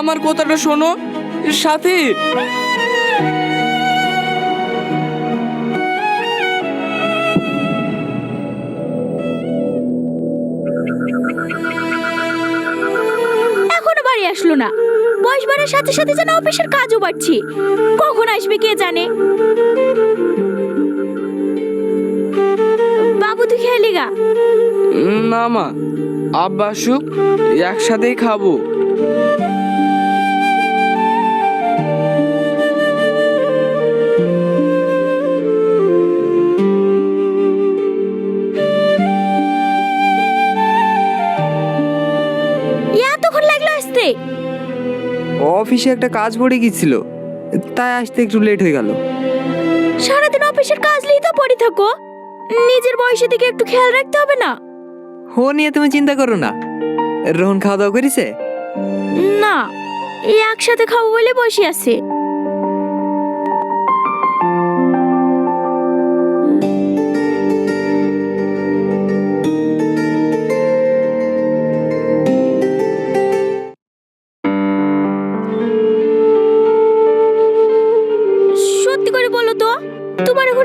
আমার কথাটা শোনো। সাথী। এখনও বাড়ি আসলো না। বয়স বাড়ার সাথে সাথে যেন অফিসের কাজও বাড়ছে। কখন আসবে কে জানে? বাবু তুই খেয়ালি গা। না মা আব্বা আসুক একসাথেই খাব। অফিসে একটা কাজ পড়ে গিয়েছিল তাই আসতে একটু লেট হয়ে গেল। সারাদিন অফিসের কাজ নিয়ে তো পড়ে থাকো। নিজের বয়সের দিকে একটু খেয়াল রাখতে হবে না? হো নিয়ে তুমি চিন্তা করো না। রোহন খাওয়া দাওয়া করেছে? না এই একসাথে খাব বলে বসে আছে।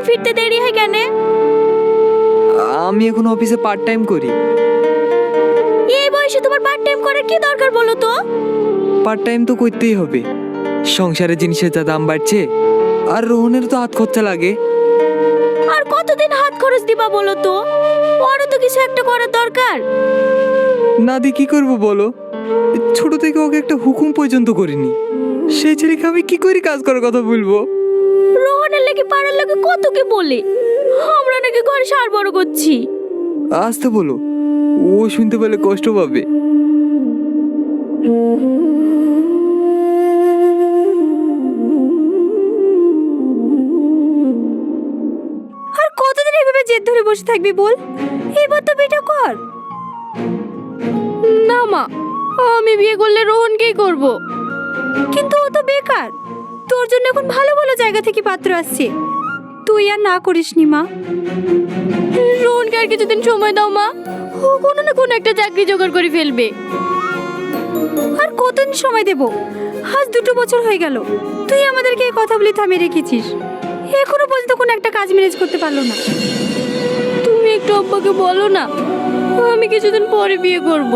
ফিরতে দেরি হয় কেন? আমি এখন অফিসে পার্ট টাইম করি। এই বয়সে তোমার পার্ট টাইম করার কি দরকার বলো তো? পার্ট টাইম তো করতেই হবে। সংসারের জিনিসের যা দাম বাড়ছে আর রোহনের তো হাত খরচা লাগে। আর কতদিন হাত খরচ দিবা বলো তো? বড় তো কিছু একটা করার দরকার। না দি কি করব বলো? ছোট থেকে ওকে একটা হুকুম পর্যন্ত করিনি। সেই ছেলেকে আমি কি করে কাজ করার কথা বলব? রোহনের লেগে পাড়ার লোকে কত কি বলে? আমরা নাকি ঘরে সার বড় করছি। আসতে বলো ও শুনতে পেলে কষ্ট পাবে। আর কতদিন এভাবে জেদ ধরে বসে থাকবি বল? এবার তো বিটা কর। না মা আমি বিয়ে করলে রোহনকেই করব? কিন্তু ও তো বেকার। তোর জন্য এখন ভালো ভালো জায়গা থেকে পাত্র আসছে। তুই আর না করিস নি মা। রোহনকে আর কিছুদিন সময় দাও, মা। ও কোনো না কোনো একটা চাকরি জোগাড় করে ফেলবে। আর কতদিন সময় দেব? আজ দুটো বছর হয়ে গেল। তুই আমাদেরকে এই কথা বলে থামিয়ে রেখেছিস। এখনও পর্যন্ত কোনো একটা কাজ ম্যানেজ করতে পারল না। তুমি একটু আব্বাকে বলো না, আমি কিছুদিন পরে বিয়ে করব।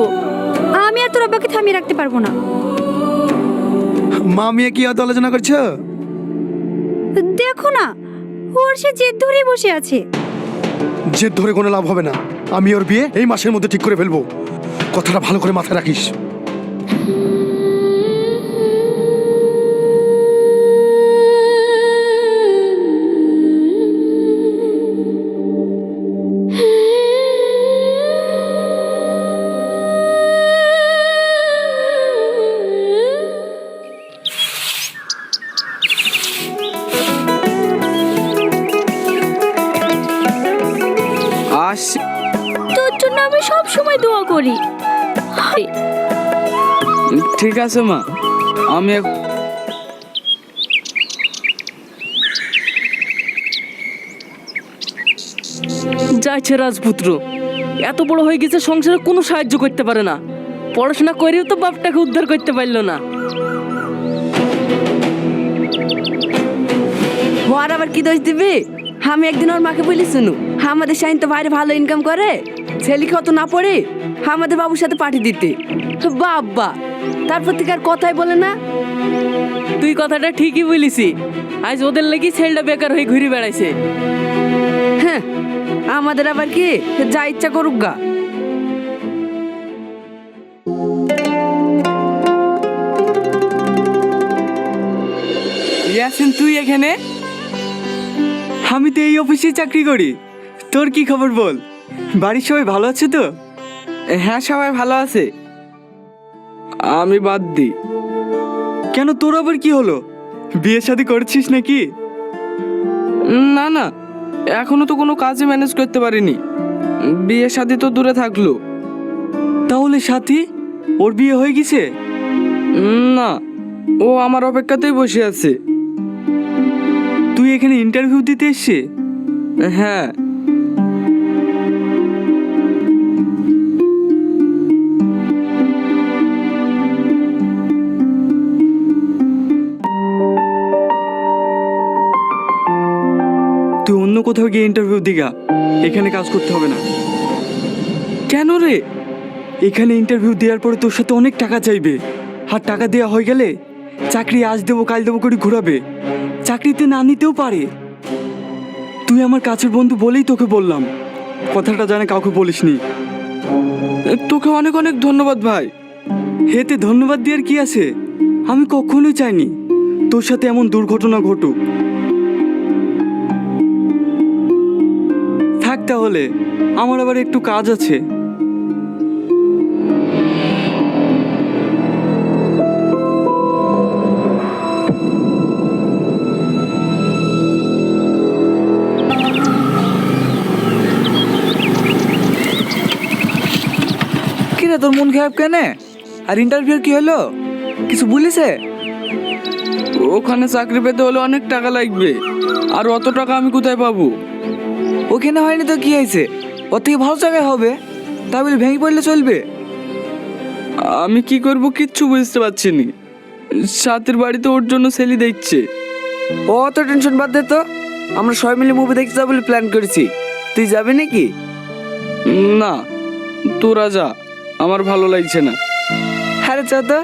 আমি আর তোর আব্বাকে থামিয়ে রাখতে পারব না। মা মেয়ে কি আদ আলোচনা করছ? দেখো না ওর সে জেদ ধরেই বসে আছে। জেদ ধরে কোনো লাভ হবে না। আমি ওর বিয়ে এই মাসের মধ্যে ঠিক করে ফেলব। কথাটা ভালো করে মাথায় রাখিস। করি ঠিক আছে মা। আমি যাইছে রাজপুত্র। এত বড় হয়ে গেছে সংসারে কোনো সাহায্য করতে পারে না। পড়াশোনা করেও তো বাপটাকে উদ্ধার করতে পারল না। ওর আবার কি দোষ দিবি? আমি একদিন ওর মাকে বলি শুনু আমাদের শাহিন তো বাইরে ভালো ইনকাম করে ছেলেকে অত না পড়ে? আমাদের বাবুর সাথে পাঠিয়ে দিতে। বাবা তারপর থেকে আর কথাই বলে না। তুই কথাটা ঠিকই বলিসি। আজ ওদের লাগি ছেলেটা বেকার হয়ে ঘুরে বেড়াইছে। হ্যাঁ আমাদের আবার কি? যা ইচ্ছা করুক গা। ইয়াসিন তুই এখানে? আমি তো এই অফিসে চাকরি করি। তোর কি খবর বল? বাড়ির সবাই ভালো আছে তো? হ্যাঁ সবাই ভালো আছে। আমি বাদ দিই। কেন তোর আবার কি হলো? বিয়ে শাদি করছিস নাকি? না না এখনও তো কোনো কাজে ম্যানেজ করতে পারিনি। বিয়ে শাদি তো দূরে থাকল। তাহলে সাথী ওর বিয়ে হয়ে গেছে? না ও আমার অপেক্ষাতেই বসে আছে। এখানে ইন্টারভিউ দিতে এসছে? হ্যাঁ। তুই অন্য কোথাও গিয়ে ইন্টারভিউ দিগা। এখানে কাজ করতে হবে না। কেন রে? এখানে ইন্টারভিউ দেওয়ার পরে তোর সাথে অনেক টাকা চাইবে। আর টাকা দেওয়া হয়ে গেলে চাকরি আজ দেবো কাল দেবো করে ঘোরাবে। চাকরিতে না নিতেও পারে। তুই আমার কাছের বন্ধু বলেই তোকে বললাম। কথাটা জানে কাউকে বলিসনি। তোকে অনেক অনেক ধন্যবাদ ভাই। হেতে ধন্যবাদ দেওয়ার কি আছে? আমি কখনোই চাইনি তোর সাথে এমন দুর্ঘটনা ঘটুক। থাক তাহলে, আমার আবার একটু কাজ আছে। তোর মন খারাপ কেন? আর ইন্টারভিউ কি হলো? কিছু বলিছে? ওখানে চাকরি পেতে হলে অনেক টাকা লাগবে। আর অত টাকা আমি কোথায় পাবো? ওখানে হয়নি তো কি হয়েছে? ওর থেকে ভালো জায়গায় হবে। তা বলে ভেঙে পড়লে চলবে। আমি কি করব কিচ্ছু বুঝতে পারছি নি। সাথের বাড়িতে ওর জন্য সেলি দেখছে। ও অত টেনশন বাদ দে তো। আমরা সবাই মিলে মুভি দেখতে যাব বলে প্ল্যান করেছি। তুই যাবি নাকি? না তোরা যা। আমার ভালো লাগছে না। হ্যাঁ চ তো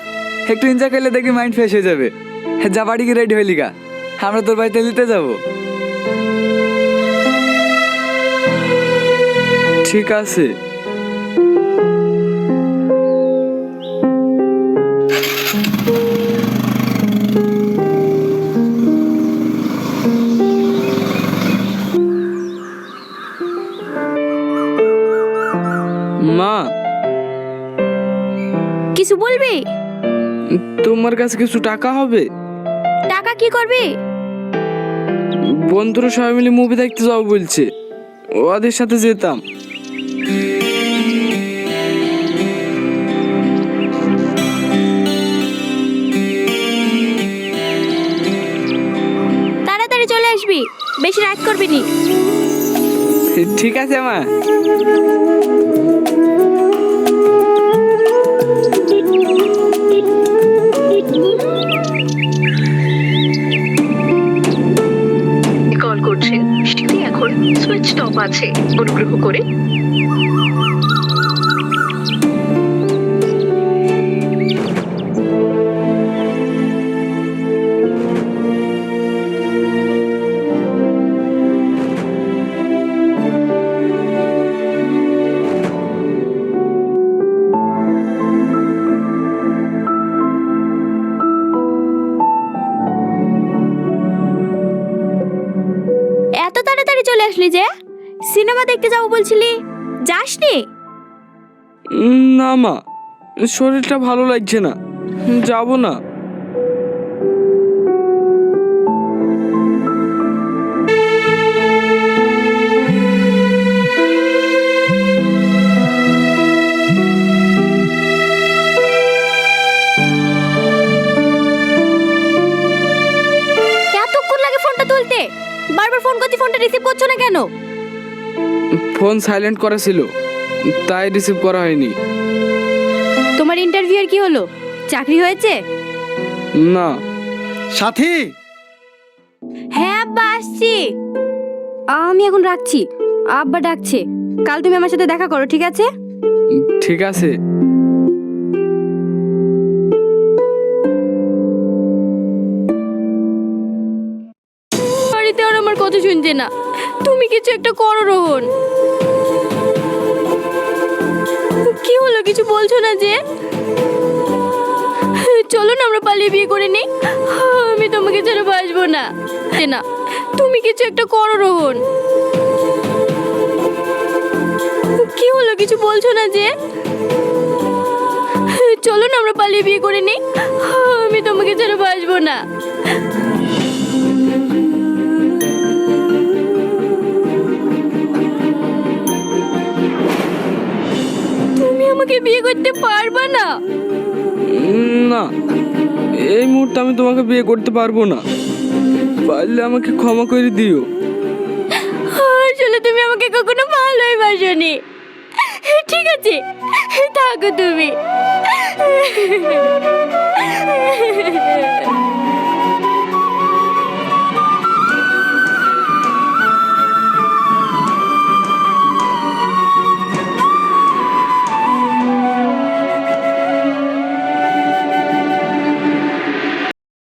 একটু এনজয় করলে দেখবি মাইন্ড ফ্রেশ হয়ে যাবে। হ্যাঁ যা বাড়ি কি রেডি হইলি গা। আমরা তোর বাড়িতে নিতে যাব। ঠিক আছে। তোমার কাছে কিছু টাকা হবে? টাকা কি করবি? বন্ধুরা সবাই মিলে মুভি দেখতে যাও বলছে। ওদের সাথে যেতাম। তাড়াতাড়ি চলে আসবি বেশি রাত করবি নি। ঠিক আছে মা। সুইচ টপ আছে। অনুগ্রহ করে চলে আসলি যে? সিনেমা দেখতে যাব বলছিলি। যাসনি? না মা, শরীরটা ভালো লাগছে না। যাব না। না কেন? ফোন সাইলেন্ট করা ছিল তাই রিসিভ করা হয়নি। তোমার ইন্টারভিউর কি হলো? চাকরি হয়েছে? না। সাথী! হ্যাঁ আব্বা আসছি। আমি এখন রাখছি। আব্বা ডাকছে। কাল তুমি আমার সাথে দেখা করো ঠিক আছে? ঠিক আছে। বাড়িতে আর আমার কথা শুনছে না। তুমি কিছু একটা করো, রোহন। কি হলো, কিছু বলছো না যে? চলো না, আমরা পালিয়ে বিয়ে করে নিই। আমি তোমাকে ছাড়া বাসবো না। না, তুমি কিছু একটা করো, রোহন। কি হলো, কিছু বলছো না যে? চলো না, আমরা পালিয়ে বিয়ে করে নিই। আমি তোমাকে ছাড়া বাসবো না। আমাকে বিয়ে করতে পারবে না। না এই মুহূর্তে আমি তোমাকে বিয়ে করতে পারব না। পারলে আমাকে ক্ষমা করে দিও। আসলে তুমি আমাকে কখনো ভালোই বাসনি ঠিক আছে থাকো তুমি।